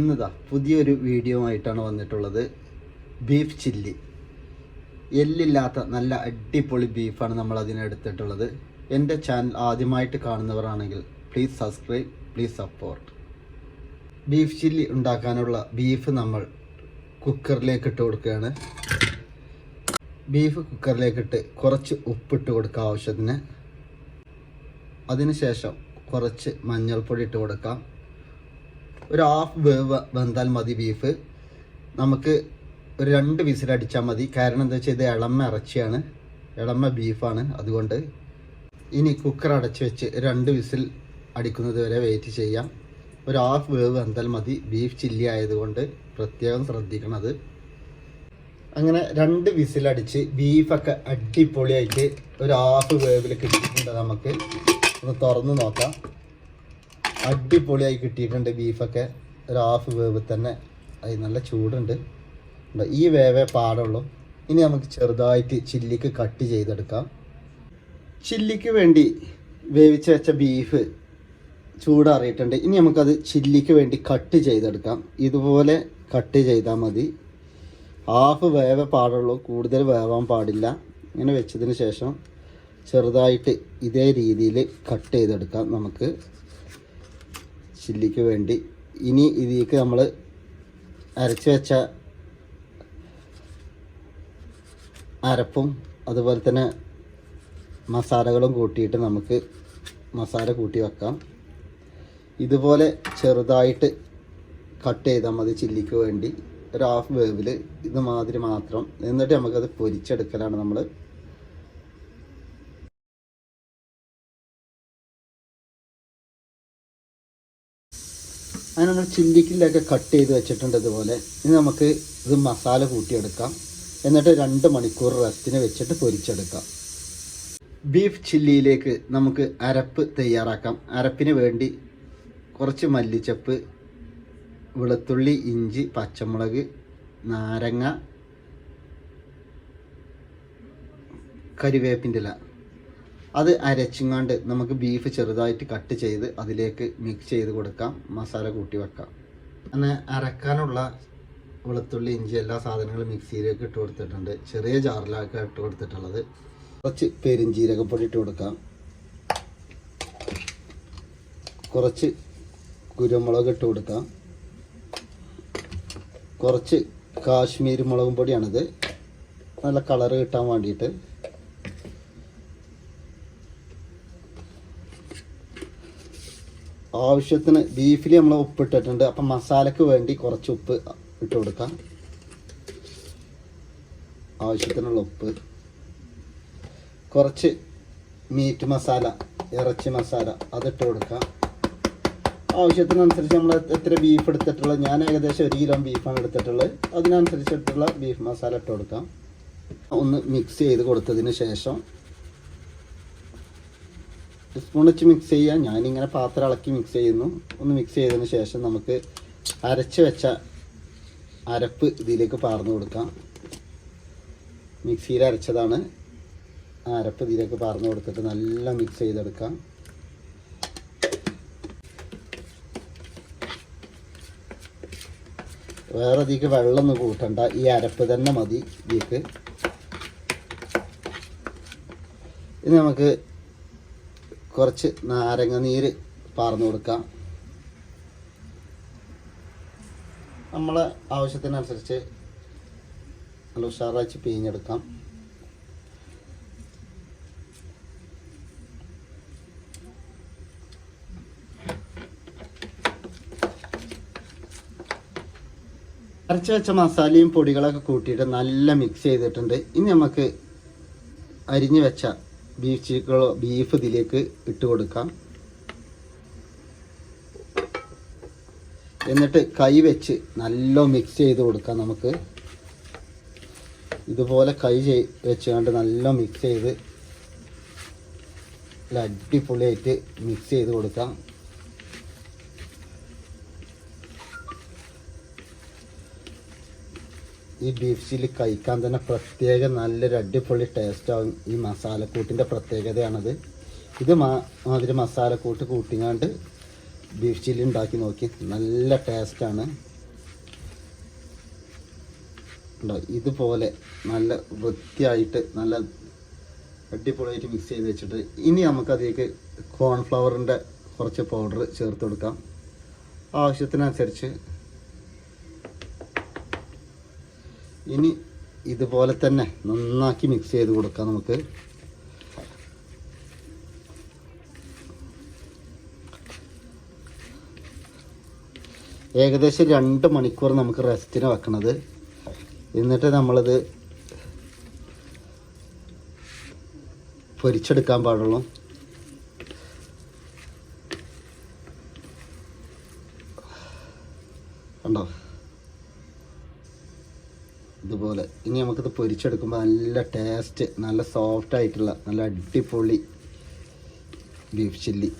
ഇന്നതാ പുതിയൊരു വീഡിയോ ആയിട്ടാണ് വന്നിട്ടുള്ളത്. ബീഫ് ചില്ലി എല്ലില്ലാത്ത നല്ല അടിപൊളി ബീഫാണ് നമ്മൾ അതിനെടുത്തിട്ടുള്ളത് എന്റെ ചാനൽ ആദ്യമായിട്ട് കാണുന്നവരാണെങ്കിൽ please subscribe please support beef chilli ഉണ്ടാക്കാനുള്ള ബീഫ് നമ്മൾ കുക്കറിലേക്ക് ഇട്ട് കൊടുക്കുകയാണ്. ബീഫ് കുക്കറിലേക്ക് ഇട്ട് കുറച്ച് ഉപ്പിട്ട് കൊടുക്കുക ആവശ്യത്തിന്. അതിനുശേഷം കുറച്ച് മഞ്ഞൾപ്പൊടി ഇട്ട് കൊടുക്കാം. ഒരു ഹാഫ് വേവ് വെന്താൽ മതി ബീഫ് നമുക്ക് ഒരു രണ്ട് വിസിൽ അടിച്ചാൽ മതി. കാരണം എന്താ വെച്ചാൽ ഇത് ഇളമ്മ ഇറച്ചിയാണ്. ഇളമ്മ ബീഫാണ് അതുകൊണ്ട് ഇനി കുക്കർ അടച്ച് വെച്ച് രണ്ട് വിസിൽ അടിക്കുന്നത് വരെ വെയിറ്റ് ചെയ്യാം. ഒരു ഹാഫ് വേവ് വെന്താൽ മതി. ബീഫ് ചില്ലി ആയതുകൊണ്ട് പ്രത്യേകം ശ്രദ്ധിക്കണത് അങ്ങനെ രണ്ട് വിസിലടിച്ച് ബീഫൊക്കെ അടിപൊളിയായിട്ട് ഒരു ഹാഫ് വേവിൽ കിട്ടിയിട്ടുണ്ട് നമുക്ക്. ഒന്ന് തുറന്ന് നോക്കാം. അടിപൊളിയായി കിട്ടിയിട്ടുണ്ട് ബീഫൊക്കെ. ഒരു ഹാഫ് വേവ് തന്നെ. അത് നല്ല ചൂടുണ്ട്. ഈ വേവേ പാടുള്ളൂ. ഇനി നമുക്ക് ചെറുതായിട്ട് ചില്ലിക്ക് കട്ട് ചെയ്തെടുക്കാം. ചില്ലിക്ക് വേണ്ടി വേവിച്ച് വെച്ച ബീഫ് ചൂടാറിയിട്ടുണ്ട്. ഇനി നമുക്കത് ചില്ലിക്ക് വേണ്ടി കട്ട് ചെയ്തെടുക്കാം. ഇതുപോലെ കട്ട് ചെയ്താൽ മതി. ഹാഫ് വേവ പാടുള്ളൂ. കൂടുതൽ വേവാൻ പാടില്ല. ഇങ്ങനെ വെച്ചതിന് ശേഷം ചെറുതായിട്ട് ഇതേ രീതിയിൽ കട്ട് ചെയ്തെടുക്കാം നമുക്ക്. ചില്ലിക്ക് വേണ്ടി. ഇനി ഇതിലേക്ക് നമ്മൾ അരച്ച് വെച്ച അരപ്പും അതുപോലെ തന്നെ മസാലകളും കൂട്ടിയിട്ട് നമുക്ക് മസാല കൂട്ടി വെക്കാം. ഇതുപോലെ ചെറുതായിട്ട് കട്ട് ചെയ്താൽ മതി ചില്ലിക്ക് വേണ്ടി. ഒരു ഹാഫ് വേവിൽ ഇത് മാതിരി മാത്രം. എന്നിട്ട് നമുക്കത് പൊരിച്ചെടുക്കലാണ് നമ്മൾ അങ്ങനെ നമ്മൾ കട്ട് ചെയ്ത് വെച്ചിട്ടുണ്ട് ഇതുപോലെ. ഇനി നമുക്ക് ഇത് മസാല കൂട്ടിയെടുക്കാം. എന്നിട്ട് രണ്ട് മണിക്കൂർ റെസ്റ്റിന് വെച്ചിട്ട് പൊരിച്ചെടുക്കാം. ബീഫ് ചില്ലിയിലേക്ക് നമുക്ക് അരപ്പ് തയ്യാറാക്കാം. അരപ്പിന് വേണ്ടി കുറച്ച് മല്ലിച്ചപ്പ് വെളുത്തുള്ളി ഇഞ്ചി പച്ചമുളക് നാരങ്ങ കരിവേപ്പിന്റെ ഇല. അത് അരച്ചിങ്ങാണ്ട് നമുക്ക് ബീഫ് ചെറുതായിട്ട് കട്ട് ചെയ്ത് അതിലേക്ക് മിക്സ് ചെയ്ത് കൊടുക്കാം. മസാല കൂട്ടി വെക്കാം. അങ്ങനെ അരക്കാനുള്ള വെളുത്തുള്ളി ഇഞ്ചി എല്ലാ സാധനങ്ങളും മിക്സിയിലേക്ക് ഇട്ട് കൊടുത്തിട്ടുണ്ട്. ചെറിയ ജാറിലൊക്കെ ഇട്ട് കൊടുത്തിട്ടുള്ളത്. കുറച്ച് പെരിഞ്ജീരകപ്പൊടി ഇട്ട് കൊടുക്കാം. കുറച്ച് കുരുമുളക് ഇട്ട് കൊടുക്കാം. കുറച്ച് കാശ്മീരി മുളകും പൊടിയാണിത്. നല്ല കളറ് കിട്ടാൻ വേണ്ടിയിട്ട് ആവശ്യത്തിന് ബീഫിൽ നമ്മൾ ഉപ്പ് ഇട്ടിട്ടുണ്ട് അപ്പം മസാലയ്ക്ക് വേണ്ടി കുറച്ച് ഉപ്പ് ഇട്ട് കൊടുക്കാം. ആവശ്യത്തിനുള്ള ഉപ്പ്. കുറച്ച് മീറ്റ് മസാല ഇറച്ചി മസാല അതിട്ട് കൊടുക്കാം. ആവശ്യത്തിനനുസരിച്ച് നമ്മൾ എത്ര ബീഫ് എടുത്തിട്ടുള്ളത് ഞാൻ ഏകദേശം ഒരു കിലോ ബീഫാണ് എടുത്തിട്ടുള്ളത്. അതിനനുസരിച്ചിട്ടുള്ള ബീഫ് മസാല ഇട്ട് കൊടുക്കാം. ഒന്ന് മിക്സ് ചെയ്ത് കൊടുത്തതിന് ശേഷം സ്പൂൺ വെച്ച് മിക്സ് ചെയ്യുക ഞാനിങ്ങനെ പാത്രം ഇളക്കി മിക്സ് ചെയ്യുന്നു. ഒന്ന് മിക്സ് ചെയ്തതിന് ശേഷം നമുക്ക് അരച്ച് വെച്ച അരപ്പ് ഇതിലേക്ക് പാർന്നു കൊടുക്കാം. മിക്സിയിൽ അരച്ചതാണ്. ആ അരപ്പ് ഇതിലേക്ക് പാർന്നു കൊടുത്തിട്ട് നല്ല മിക്സ് ചെയ്തെടുക്കാം. വേറെ ഇതിക്ക് വെള്ളമൊന്നും കൂട്ടണ്ട. ഈ അരപ്പ് തന്നെ മതി ഇതിലേക്ക്. ഇനി നമുക്ക് കുറച്ച് നാരങ്ങ നീര് പാർന്നു കൊടുക്കാം. നമ്മളെ ആവശ്യത്തിനനുസരിച്ച് നല്ല ഉഷാറാച്ച് പിഴിഞ്ഞെടുക്കാം. അരച്ച് വെച്ച മസാലയും പൊടികളൊക്കെ കൂട്ടിയിട്ട് നല്ല മിക്സ് ചെയ്തിട്ടുണ്ട്. ഇനി നമുക്ക് അരിഞ്ഞു വെച്ച ബീഫ് ചിക്കളോ ബീഫ് ഇതിലേക്ക് ഇട്ട് കൊടുക്കാം എന്നിട്ട് കൈ വെച്ച് നല്ല മിക്സ് ചെയ്ത് കൊടുക്കാം നമുക്ക്. ഇതുപോലെ കൈ ചെയ് വെച്ചുകൊണ്ട് നല്ല മിക്സ് ചെയ്ത് അടിപൊളിയായിട്ട് മിക്സ് ചെയ്ത് കൊടുക്കാം. ഈ ബീഫ് ചില്ലി കഴിക്കാൻ തന്നെ പ്രത്യേക നല്ലൊരു അടിപൊളി ടേസ്റ്റ് ആവും ഈ മസാലക്കൂട്ടിന്റെ പ്രത്യേകതയാണത്. ഇത് മാ മാതിരി മസാലക്കൂട്ട് കൂട്ടിങ്ങാണ്ട് ബീഫ് ചില്ലി ഉണ്ടാക്കി നോക്കി. നല്ല ടേസ്റ്റാണ് ഇതുപോലെ നല്ല വൃത്തിയായിട്ട് നല്ല അടിപൊളിയായിട്ട് മിക്സ് ചെയ്ത് വെച്ചിട്ട് ഇനി നമുക്കതിലേക്ക് കോൺഫ്ലവറിന്റെ കുറച്ച് പൗഡർ ചേർത്ത് കൊടുക്കാം. ആവശ്യത്തിനനുസരിച്ച് ഇനി ഇതുപോലെ തന്നെ നന്നാക്കി മിക്സ് ചെയ്ത് കൊടുക്കാം നമുക്ക്. ഏകദേശം രണ്ട് മണിക്കൂർ നമുക്ക് റെസ്റ്റിന് വെക്കണത്. എന്നിട്ട് നമ്മളത് പൊരിച്ചെടുക്കാൻ പാടുള്ളൂ. കണ്ടോ? ഇതുപോലെ. ഇനി നമുക്കിത് പൊരിച്ചെടുക്കുമ്പോൾ നല്ല ടേസ്റ്റ് നല്ല സോഫ്റ്റ് ആയിട്ടുള്ള നല്ല അടിപൊളി ബീഫ് ചില്ലി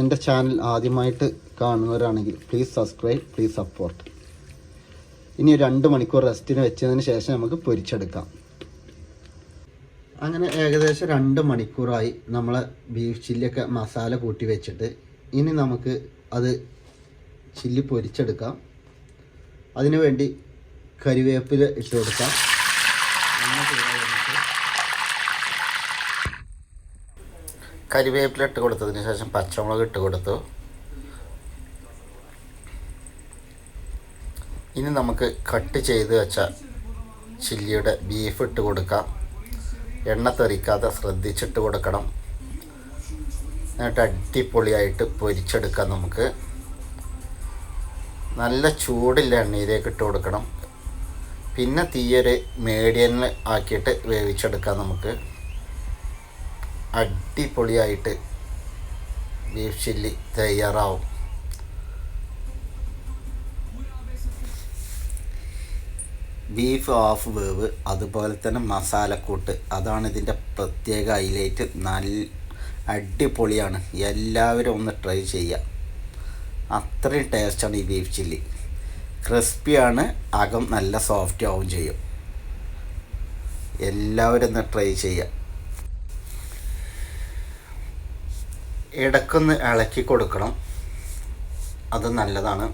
എന്റെ ചാനൽ ആദ്യമായിട്ട് കാണുന്നവരാണെങ്കിൽ പ്ലീസ് സബ്സ്ക്രൈബ് പ്ലീസ് സപ്പോർട്ട് ഇനി രണ്ട് മണിക്കൂർ റെസ്റ്റിന് വെച്ചതിന് ശേഷം നമുക്ക് പൊരിച്ചെടുക്കാം. അങ്ങനെ ഏകദേശം രണ്ട് മണിക്കൂറായി നമ്മൾ ബീഫ് ചില്ലിയൊക്കെ മസാല കൂട്ടി വെച്ചിട്ട് ഇനി നമുക്ക് അത് ചില്ലി പൊരിച്ചെടുക്കാം. അതിനു വേണ്ടി കരിവേപ്പില ഇട്ട് കൊടുക്കാം. കരിവേപ്പില ഇട്ട് കൊടുത്തതിന് ശേഷം പച്ചമുളക് ഇട്ട് കൊടുത്തു. ഇനി നമുക്ക് കട്ട് ചെയ്ത് വെച്ച ചില്ലിയുടെ ബീഫ് ഇട്ട് കൊടുക്കാം. എണ്ണ തെറിക്കാതെ ശ്രദ്ധിച്ചിട്ട് കൊടുക്കണം. എന്നിട്ട് അടിപൊളിയായിട്ട് പൊരിച്ചെടുക്കാം നമുക്ക്. നല്ല ചൂടില്ല എണ്ണയിലേക്ക് ഇട്ട് കൊടുക്കണം. പിന്നെ തീയൊരു മീഡിയനിൽ ആക്കിയിട്ട് വേവിച്ചെടുക്കാം നമുക്ക്. അടിപൊളിയായിട്ട് ബീഫ് ചില്ലി തയ്യാറാവും. ബീഫ് ഹാഫ് വേവ് അതുപോലെ തന്നെ മസാലക്കൂട്ട്. അതാണ് ഇതിന്റെ പ്രത്യേക ഹൈലൈറ്റ് നല്ല അടിപൊളിയാണ്. എല്ലാവരും ഒന്ന് ട്രൈ ചെയ്യുക. അത്രയും ടേസ്റ്റാണ് ഈ ബീഫ് ചില്ലി ക്രിസ്പിയാണ് അകം നല്ല സോഫ്റ്റ് ആവും ചെയ്യും. എല്ലാവരും ഒന്ന് ട്രൈ ചെയ്യുക ഇടക്കൊന്ന് ഇളക്കി കൊടുക്കണം. അത് നല്ലതാണ്.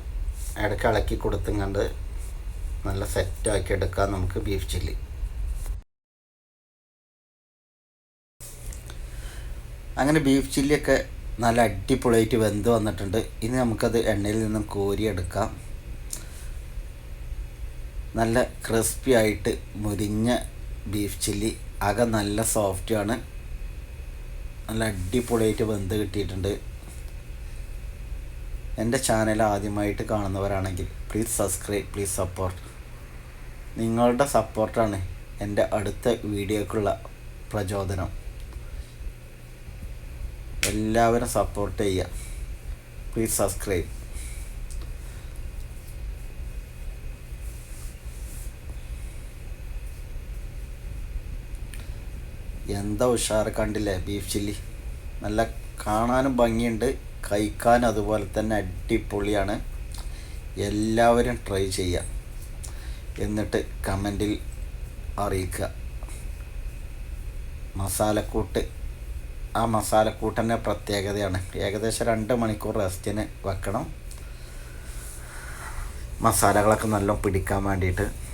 ഇടയ്ക്ക് ഇളക്കി കൊടുത്തും കണ്ട് നല്ല സെറ്റാക്കി എടുക്കാം നമുക്ക് ബീഫ് ചില്ലി അങ്ങനെ ബീഫ് ചില്ലിയൊക്കെ നല്ല അടിപൊളിയായിട്ട് വെന്ത് വന്നിട്ടുണ്ട്. ഇനി നമുക്കത് എണ്ണയിൽ നിന്നും കോരിയെടുക്കാം നല്ല ക്രിസ്പി ആയിട്ട് മുരിഞ്ഞ ബീഫ് ചില്ലി അക നല്ല സോഫ്റ്റാണ് നല്ല അടിപൊളിയായിട്ട് വെന്ത് കിട്ടിയിട്ടുണ്ട്. എന്റെ ചാനൽ ആദ്യമായിട്ട് കാണുന്നവരാണെങ്കിൽ പ്ലീസ് സബ്സ്ക്രൈബ് പ്ലീസ് സപ്പോർട്ട് നിങ്ങളുടെ സപ്പോർട്ടാണ് എന്റെ അടുത്ത വീഡിയോക്കുള്ള പ്രചോദനം. എല്ലാവരും സപ്പോർട്ട് ചെയ്യുക. പ്ലീസ് സബ്സ്ക്രൈബ് എന്താ ഉഷാറ് കണ്ടില്ലേ? ബീഫ് ചില്ലി നല്ല കാണാനും ഭംഗിയുണ്ട്. കഴിക്കാനും അതുപോലെ തന്നെ അടിപൊളിയാണ്. എല്ലാവരും ട്രൈ ചെയ്യുക എന്നിട്ട് കമന്റിൽ അറിയിക്കുക മസാലക്കൂട്ട്. ആ മസാലക്കൂട്ടിന്റെ പ്രത്യേകതയാണ്. ഏകദേശം രണ്ട് മണിക്കൂർ റെസ്റ്റിന് വെക്കണം. മസാലകളൊക്കെ നല്ല പിടിക്കാൻ വേണ്ടിയിട്ട്.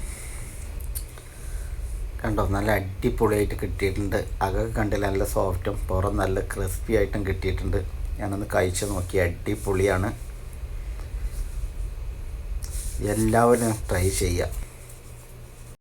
കണ്ടോ? നല്ല അടിപൊളിയായിട്ട് കിട്ടിയിട്ടുണ്ട്. അകം കണ്ടില്ല? നല്ല സോഫ്റ്റും പുറം നല്ല ക്രിസ്പി ആയിട്ടും കിട്ടിയിട്ടുണ്ട്. ഞാനൊന്ന് കഴിച്ച് നോക്കി. അടിപൊളിയാണ്. എല്ലാവരും ട്രൈ ചെയ്യുക